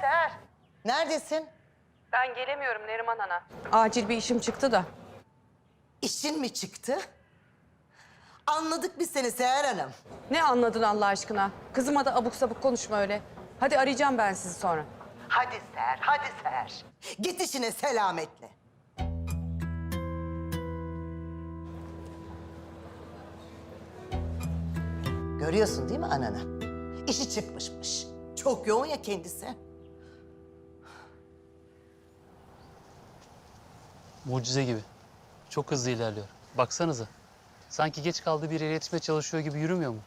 Seher. Neredesin? Ben gelemiyorum Neriman Ana. Acil bir işim çıktı da. İşin mi çıktı? Anladık biz seni Seher Hanım. Ne anladın Allah aşkına? Kızıma da abuk sabuk konuşma öyle. Hadi arayacağım ben sizi sonra. Hadi Seher, hadi Seher. Git işine selametle. Görüyorsun değil mi ananı? İşi çıkmışmış. Çok yoğun ya kendisi. Mucize gibi. Çok hızlı ilerliyor. Baksanıza. Sanki geç kaldığı bir yere yetişmeye çalışıyor gibi yürümüyor mu?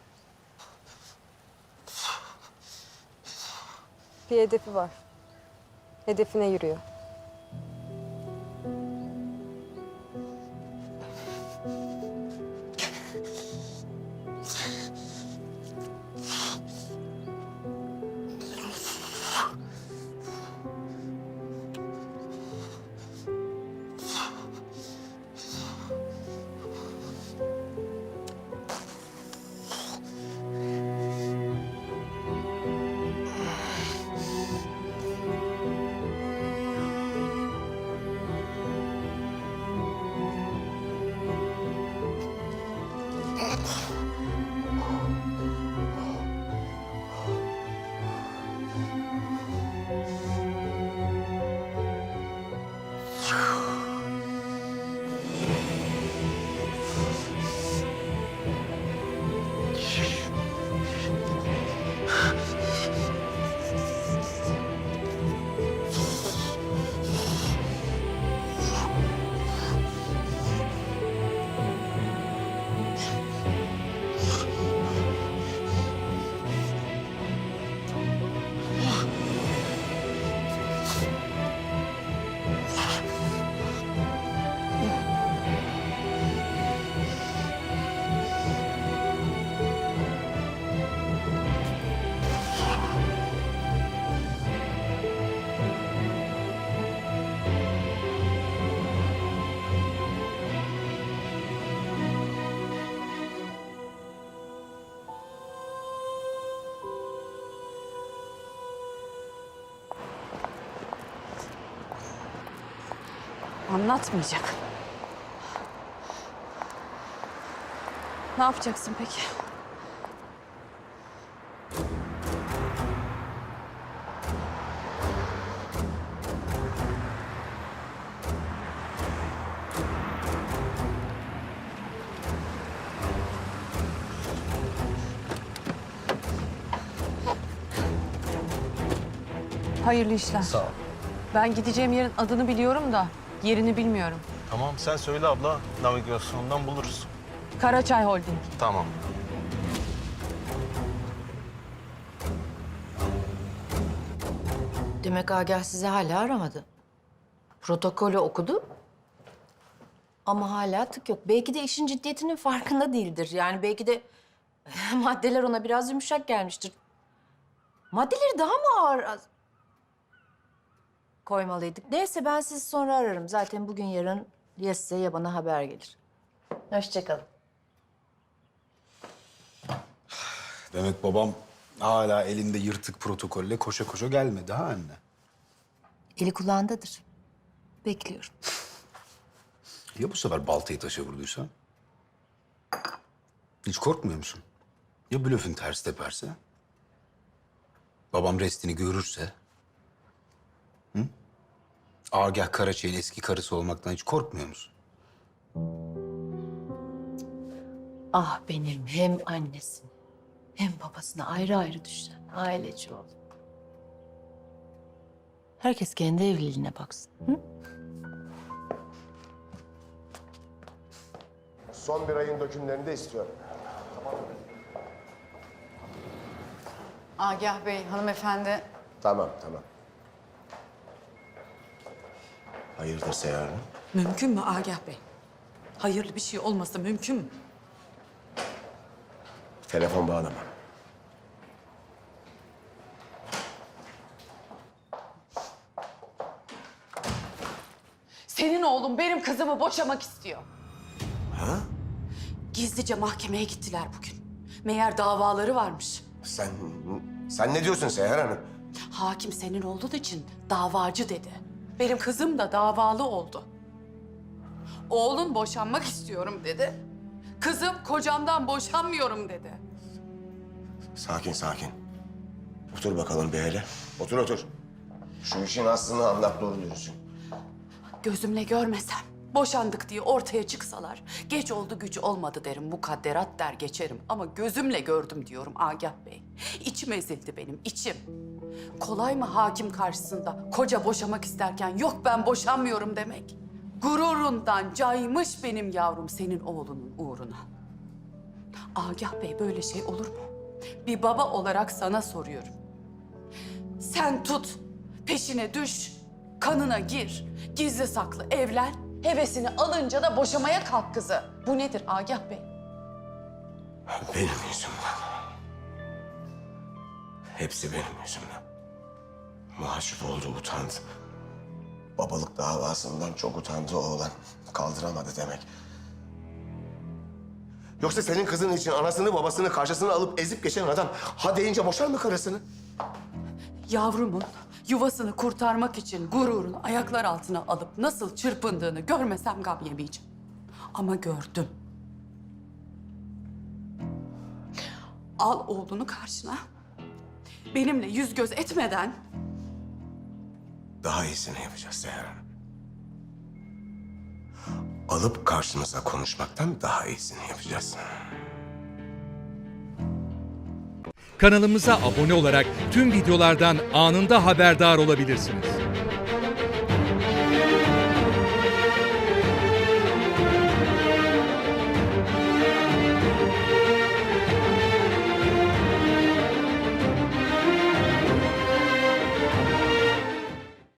Bir hedefi var. Hedefine yürüyor. Anlatmayacak. Ne yapacaksın peki? Hayırlı işler. Sağ ol. Ben gideceğim yerin adını biliyorum da yerini bilmiyorum. Tamam sen söyle abla. Navigasyondan buluruz. Karaçay Holding. Tamam. Demek Agah sizi hala aramadı. Protokolü okudu. Ama hala tık yok. Belki de işin ciddiyetinin farkında değildir. Yani belki de maddeler ona biraz yumuşak gelmiştir. Maddeleri daha mı ağır az- koymalıydık? Neyse ben sizi sonra ararım. Zaten bugün yarın ya size ya bana haber gelir. Hoşçakalın. Demek babam hala elinde yırtık protokolle koşa koşa gelmedi ha anne? Eli kulağındadır. Bekliyorum. Ya bu sefer baltayı taşa vurduysan? Hiç korkmuyor musun? Ya blöfün ters teperse? Babam restini görürse? Agah Karaçay'ın eski karısı olmaktan hiç korkmuyor musun? Ah benim hem annesini hem babasına ayrı ayrı düşen aileci oğlum. Herkes kendi evliliğine baksın. Hı? Son bir ayın dökümlerini de istiyorum. Agah Bey, hanımefendi. Tamam, tamam. Hayırdır Seher Hanım? Mümkün mü Agah Bey? Hayırlı bir şey olması mümkün mü? Telefon bağlama. Senin oğlun benim kızımı boşamak istiyor. Ha? Gizlice mahkemeye gittiler bugün. Meğer davaları varmış. Sen, sen ne diyorsun Seher Hanım? hakim senin olduğun için davacı dedi. Benim kızım da davalı oldu. Oğlun boşanmak istiyorum dedi. Kızım kocamdan boşanmıyorum dedi. Sakin sakin. Otur bakalım bir hele. Otur otur. Şu işin aslını anlat doğru diyorsun. Gözümle görmesem, boşandık diye ortaya çıksalar, geç oldu güç olmadı derim, mukadderat der geçerim. Ama gözümle gördüm diyorum Agah Bey. İçim ezildi benim, içim. Kolay mı hakim karşısında koca boşamak isterken yok ben boşanmıyorum demek? Gururundan caymış benim yavrum senin oğlunun uğruna. Agah Bey böyle şey olur mu? Bir baba olarak sana soruyorum. Sen tut, peşine düş, kanına gir, gizli saklı evlen, hevesini alınca da boşamaya kalk kızı. Bu nedir Agah Bey? Benim yüzümden. Hepsi benim yüzümden. Mahcup oldu, utandı. Babalık davasından çok utandı oğlan. Kaldıramadı demek. Yoksa senin kızın için anasını babasını karşısına alıp ezip geçen adam ha deyince boşar mı karısını? Yavrumun yuvasını kurtarmak için gururunu ayaklar altına alıp nasıl çırpındığını görmesem gam yemeyeceğim. Ama gördüm. Al oğlunu karşına. Benimle yüz göz etmeden Daha iyisini yapacağız Seher Hanım. Alıp karşımıza konuşmaktan daha iyisini yapacağız. Kanalımıza abone olarak tüm videolardan anında haberdar olabilirsiniz.